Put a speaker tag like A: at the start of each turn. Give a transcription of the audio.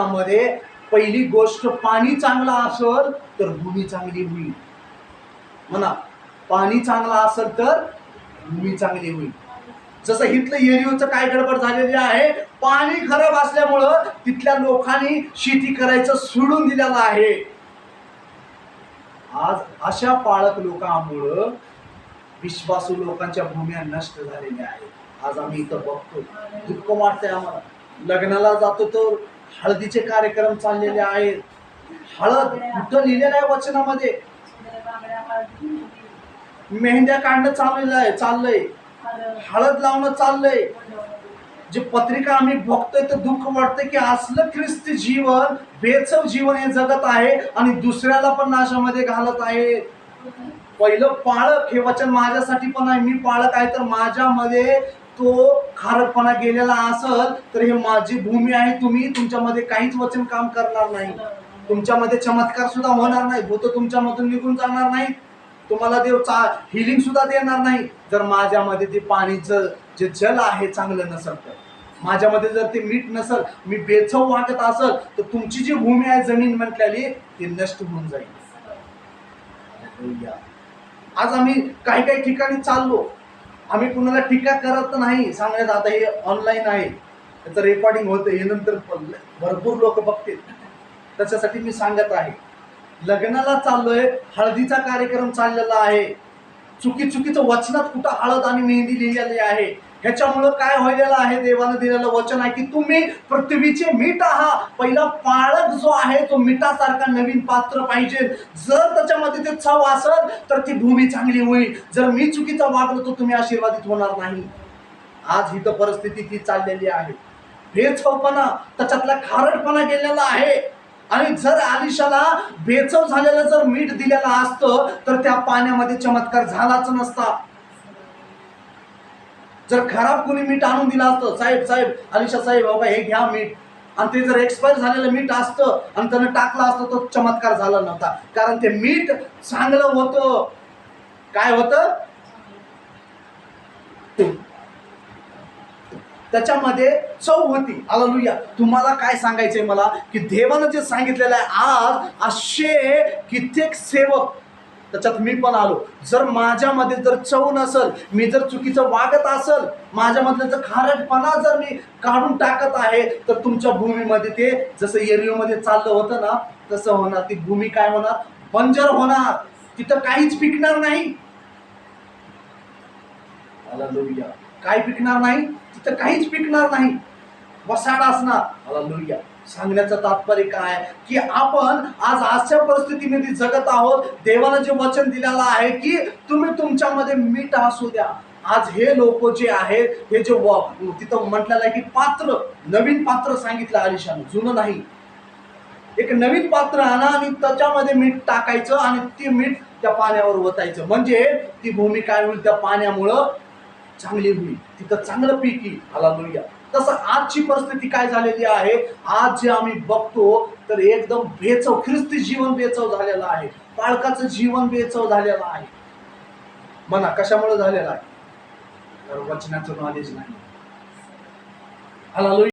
A: मध्ये पहिली गोष्ट पाणी चांगलं असेल तर भूमी चांगली होईल. म्हणा पाणी चांगलं असेल तर भूमी चांगली होईल. जसं इथलं एरिओचं काय गडबड झालेली आहे पाणी खराब असल्यामुळं तिथल्या लोकांनी शेती करायचं सोडून दिलेलं आहे. आज अशा पाळक लोकांमुळं विश्वासू लोकांच्या भूम्या नष्ट झालेल्या आहेत. आज आम्ही इथं बघतो. दुःख वाटतंय आम्हाला. लग्नाला जातो तर हळदीचे कार्यक्रम चाललेले आहेत. हळद कुठं लिहिलेलं आहे वचनामध्ये? मेहंद्या काढणं चाललेलं आहे चाललंय. हळद लावणं चाललंय. जे पत्रिका आम्ही बघतोय तर दुःख वाटतंय की असलं ख्रिस्ती जीवन बेचव जीवन हे जगत आहे आणि दुसऱ्याला पण नाशामध्ये घालत आहे. पहिलं पाळक हे वचन माझ्यासाठी पण आहे. मी पाळक आहे तर माझ्यामध्ये तो खारटपणा गेलेला असल तर हे माझी भूमी आहे तुम्ही तुमच्यामध्ये काहीच वचन काम करणार नाही. तुमच्यामध्ये चमत्कार सुद्धा होणार नाही भूत तुमच्यामधून निघून जाणार नाही तुम्हाला देव चा हिलिंग सुद्धा देणार नाही. जर माझ्यामध्ये ते पाणीचं जे जल आहे चांगलं नसेल तर. माझ्यामध्ये जर ते मीठ नसल मी बेचव वाटत असल तर तुमची जी भूमी आहे जमीन म्हटलेली ती नष्ट होऊन जाईल. आज आम्ही काही काही ठिकाणी चाललो. आम्ही कुणाला टीका करत नाही. सांगण्यात आता हे ऑनलाईन आहे. त्याचं रेकॉर्डिंग होतं. हे नंतर भरपूर लोक बघतील. त्याच्यासाठी मी सांगत आहे. लग्नाला चाललोय. हळदीचा कार्यक्रम चाललेला आहे. चुकी चुकीचं वचनात कुठं हळद आणि मेहंदी लिहिलेली आहे? ह्याच्यामुळं काय व्हायलेलं आहे देवानं दिलेलं वचन आहे की तुम्ही पृथ्वीचे मीठ आहात पहिला पाळक जो आहे तो मिठासारखा नवीन पात्र पाहिजे. जर त्याच्यामध्ये ते चव असेल तर ती भूमी चांगली होईल. जर मी चुकीचा वागलो तर तुम्ही आशीर्वादित होणार नाही. आज ही तर परिस्थिती ती चाललेली आहे. बेचवपणा त्याच्यातला खारटपणा गेलेला आहे. आणि जर आलिशाला बेचव झालेलं जर मीठ दिलेलं असतं तर त्या पाण्यामध्ये चमत्कार झालाच नसता. जर खराब कोणी मीठ आणून दिलं असतं साहेब साहेब अलिशा साहेब बाबा हे घ्या मीठ. आणि ते जर एक्सपायर झालेलं मीठ असतं आणि त्यानं टाकलं असतं तो चमत्कार झाला नव्हता. कारण ते मीठ चांगलं होतं. काय होतं? त्याच्यामध्ये चव होती. आलालुया तुम्हाला काय सांगायचंय मला? की देवानं जे सांगितलेलं आहे आज असे कित्येक सेवक त्याच्यात मी पण आलो. जर माझ्यामध्ये जर चव नसल मी जर चुकीचं वागत असल माझ्यामधलं जर खारटपणा जर मी काढून टाकत आहे तर तुमच्या भूमीमध्ये ते जसं एरिओमध्ये चाललं होतं ना तसं होणार. ती भूमी काय होणार? बंजर होणार. तिथं काहीच पिकणार नाही. हालेलुया. काय पिकणार नाही? तिथं काहीच पिकणार नाही. वसाड असणार. हालेलुया. सांगण्याचं तात्पर्य काय? की आपण आज अशा परिस्थितीमध्ये जगत आहोत देवानं जे वचन दिलेलं आहे की तुम्ही तुमच्यामध्ये मीठ असू द्या. आज हे लोक जे आहेत हे जे व- तिथं म्हटलेलं आहे की पात्र नवीन पात्र सांगितलं आलिशान जुनं नाही. एक नवीन पात्र आणा आणि त्याच्यामध्ये मीठ टाकायचं आणि ते मीठ त्या पाण्यावर ओतायचं. म्हणजे ती भूमी काय होईल? त्या पाण्यामुळं चांगली होईल. तिथं चांगलं पीक येईल. हालेलुया. तसं आजची परिस्थिती काय झालेली आहे? आज जे आम्ही बघतो तर एकदम बेचव ख्रिस्ती जीवन बेचव झालेलं आहे. बाळकाचं जीवन बेचव झालेलं आहे. म्हणा कशामुळे झालेलं आहे? तर वचनाचं नॉलेज नाही. हालेलुया